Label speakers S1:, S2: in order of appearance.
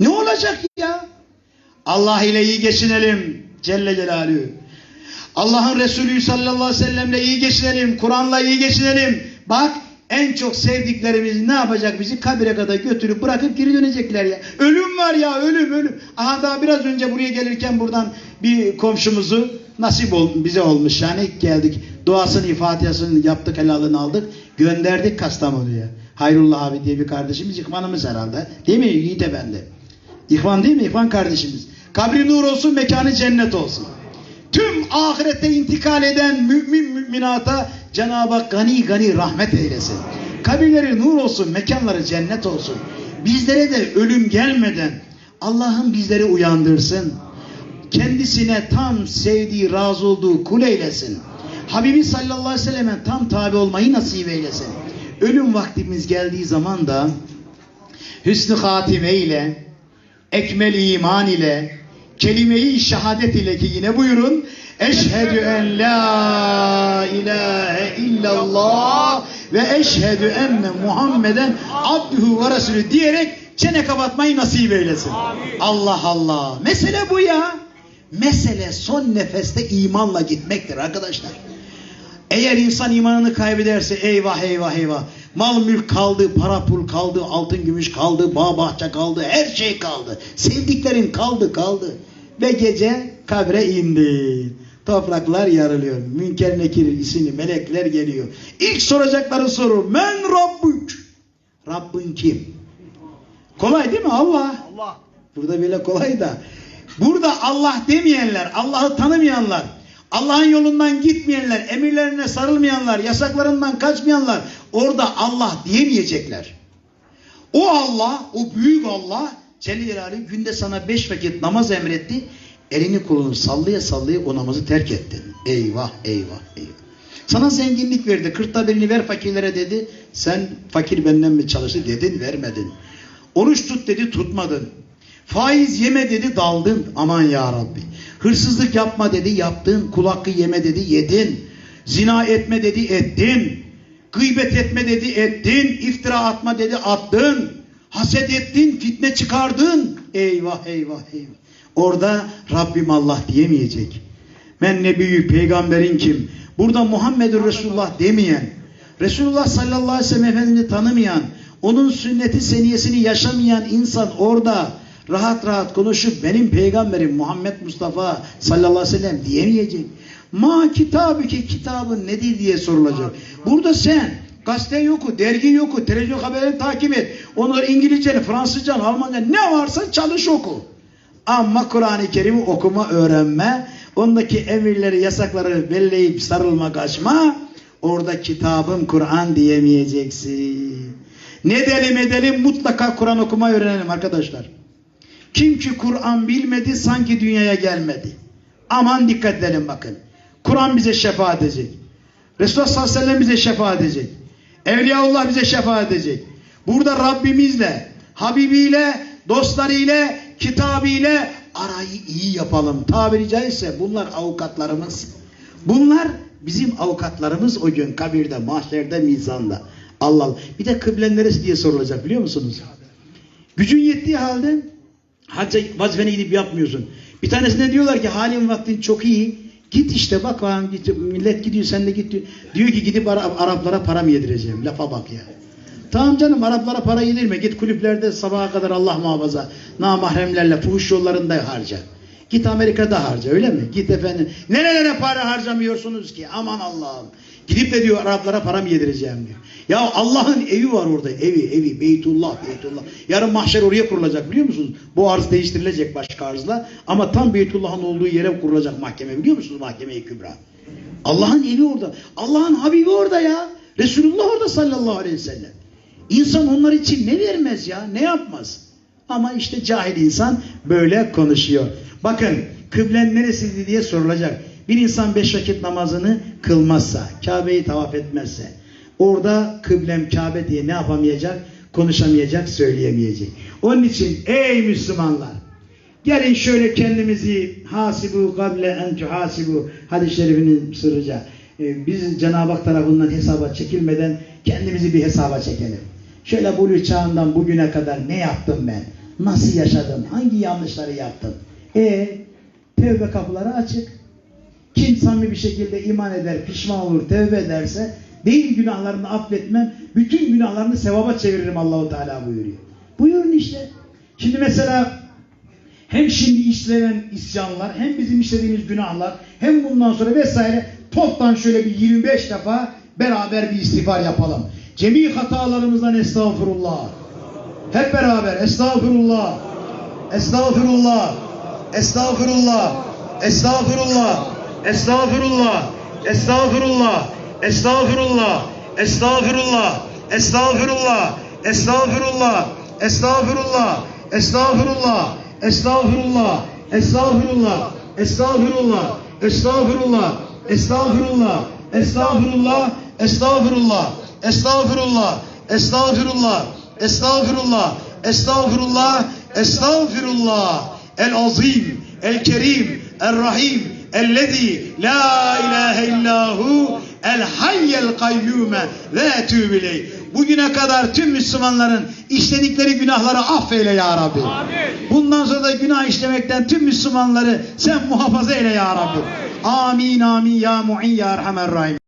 S1: Ne olacak ya? Allah ile iyi geçinelim Celle Celaluhu. Allah'ın Resulü sallallahu aleyhi ve sellemle iyi geçinelim. Kur'an'la iyi geçinelim. Bak en çok sevdiklerimiz ne yapacak bizi kabire kadar götürüp bırakıp geri dönecekler ya. Ölüm var ya ölüm ölüm. Aha daha biraz önce buraya gelirken buradan bir komşumuzu nasip ol, bize olmuş yani ilk geldik. Duasını, Fatiha'sını yaptık, helalını aldık. Gönderdik Kastamonu'ya. Hayrullah abi diye bir kardeşimiz, ihvanımız herhalde. Değil mi Yiğit Efendi? İhvan değil mi? İhvan kardeşimiz. Kabri nur olsun, mekanı cennet olsun. Tüm ahirette intikal eden mümin müminata Cenab-ı Hak gani gani rahmet eylesin. Kabirleri nur olsun, mekanları cennet olsun. Bizlere de ölüm gelmeden Allah'ın bizleri uyandırsın. Kendisine tam sevdiği, razı olduğu kul eylesin. Habibi sallallahu aleyhi ve selleme tam tabi olmayı nasip eylesin. Ölüm vaktimiz geldiği zaman da hüsnü hatime ile, ekmel iman ile, kelime-i şehadet ile ki yine buyurun. Eşhedü en la ilahe illallah ve eşhedü enne Muhammeden abduhu ve resulü diyerek çene kapatmayı nasip eylesin. Allah Allah. Mesele bu ya. Mesele son nefeste imanla gitmektir arkadaşlar. Eğer insan imanını kaybederse eyvah eyvah eyvah. Mal mülk kaldı, para pul kaldı, altın gümüş kaldı, bağ bahçe kaldı, her şey kaldı. Sevdiklerin kaldı kaldı. Ve gece kabre indi. Topraklar yarılıyor. Münker nekir isimli melekler geliyor. İlk soracakları soru men rabbük? Rabbin kim? Kolay değil mi? Allah.
S2: Allah.
S1: Burada bile kolay da. Burada Allah demeyenler, Allah'ı tanımayanlar, Allah'ın yolundan gitmeyenler, emirlerine sarılmayanlar, yasaklarından kaçmayanlar orada Allah diyemeyecekler. O Allah, o büyük Allah Celle Celaluhu günde sana beş vakit namaz emretti. Elini kolunu sallaya sallaya o namazı terk ettin. Eyvah eyvah eyvah. Sana zenginlik verdi. Kırkta birini ver fakirlere dedi. Sen fakir benden mi çalıştı dedin vermedin. Oruç tut dedi tutmadın. Faiz yeme dedi daldın. Aman ya Rabbi. Hırsızlık yapma dedi yaptın. Kul hakkı yeme dedi yedin. Zina etme dedi ettin. Gıybet etme dedi ettin. İftira atma dedi attın. Haset ettin, fitne çıkardın. Eyvah eyvah eyvah. Orada Rabbim Allah diyemeyecek. Ben ne büyük peygamberin kim? Burada Muhammedur Resulullah demeyen, Resulullah sallallahu aleyhi ve sellem Efendimiz'i tanımayan, onun sünneti seniyesini yaşamayan insan orada rahat rahat konuşup benim peygamberim Muhammed Mustafa sallallahu aleyhi ve sellem diyemeyecek. Ma kitabı ki kitabın nedir diye sorulacak. Burada sen gazete yoku, dergi yoku, televizyon haberini takip et. Onları İngilizce, Fransızca, Almanca ne varsa çalış oku. Ama Kur'an-ı Kerim'i okuma, öğrenme, ondaki emirleri, yasakları belleyip sarılma, kaçma, orada kitabım Kur'an diyemeyeceksin. Ne delim edelim mutlaka Kur'an okuma öğrenelim arkadaşlar. Kim ki Kur'an bilmedi sanki dünyaya gelmedi. Aman dikkat edelim bakın. Kur'an bize şefaat edecek. Resulullah sallallahu aleyhi ve sellem bize şefaat edecek. Evliyaullah bize şefaat edecek. Burada Rabbimizle, Habibiyle, dostlarıyla, kitabıyla arayı iyi yapalım. Tabiri caizse bunlar avukatlarımız. Bunlar bizim avukatlarımız o gün kabirde, mahşerde, mizanda. Allah Allah. Bir de kıblen neresi diye sorulacak biliyor musunuz? Gücün yettiği halde hacca vazifene gidip yapmıyorsun. Bir tanesine diyorlar ki halin vaktin çok iyi. Git işte bak millet gidiyor sen de git diyor. Diyor ki gidip Ara- Araplara para mı yedireceğim? Lafa bak ya. Tamam canım Araplara para yedirme. Git kulüplerde sabaha kadar Allah muhafaza namahremlerle fuhuş yollarında harca. Git Amerika'da harca öyle mi? Git efendim. Nerelere para harcamıyorsunuz ki? Aman Allah'ım. Gidip de diyor Araplara para mı yedireceğim diyor. Ya Allah'ın evi var orada. Evi, evi. Beytullah, Beytullah. Yarın mahşer oraya kurulacak biliyor musunuz? Bu arz değiştirilecek başka arzla. Ama tam Beytullah'ın olduğu yere kurulacak mahkeme biliyor musunuz? Mahkeme-i Kübra. Allah'ın evi orada. Allah'ın Habibi orada ya. Resulullah orada sallallahu aleyhi ve sellem. İnsan onlar için ne vermez ya? Ne yapmaz? Ama işte cahil insan böyle konuşuyor. Bakın kıblen neresiydi diye sorulacak. Bir insan beş vakit namazını kılmazsa, Kabe'yi tavaf etmezse, orada kıblem Kabe diye ne yapamayacak? Konuşamayacak, söyleyemeyecek. Onun için ey Müslümanlar, gelin şöyle kendimizi hasibu kable en tuhasibu hadis-i şerifinin sırrıca. Ee, biz Cenab-ı Hak tarafından hesaba çekilmeden kendimizi bir hesaba çekelim. Şöyle buluğ çağından bugüne kadar ne yaptım ben? Nasıl yaşadın? Hangi yanlışları yaptın? E tevbe kapıları açık. Kim samimi bir şekilde iman eder, pişman olur, tevbe ederse değil günahlarını affetmem, bütün günahlarını sevaba çeviririm Allahu Teala buyuruyor. Buyurun işte. Şimdi mesela hem şimdi işlenen isyanlar, hem bizim işlediğimiz günahlar, hem bundan sonra vesaire toptan şöyle bir 25 defa beraber bir istiğfar yapalım. Cemi hatalarımızdan estağfurullah. Hep beraber estağfurullah. Estağfurullah. Estağfurullah. Estağfurullah. Estağfurullah. Estağfurullah. Estağfurullah. Estağfurullah. Estağfurullah. Estağfurullah. Estağfurullah. Estağfurullah. Estağfurullah. Estağfurullah. Estağfurullah. Estağfurullah. Estağfurullah. Estağfurullah. Estağfurullah. Estağfurullah. Estağfurullah. Estağfurullah. Estağfurullah. Estağfirullah. El azim, el kerim, el rahim, ellezî la ilahe illahu el hayyel kayyume ve etûbü ileyh. Bugüne kadar tüm Müslümanların işledikleri günahları affeyle ya Rabbi. Bundan sonra da günah işlemekten tüm Müslümanları sen muhafaza eyle ya Rabbi. Amin amin ya mu'in ya erhamer rahim.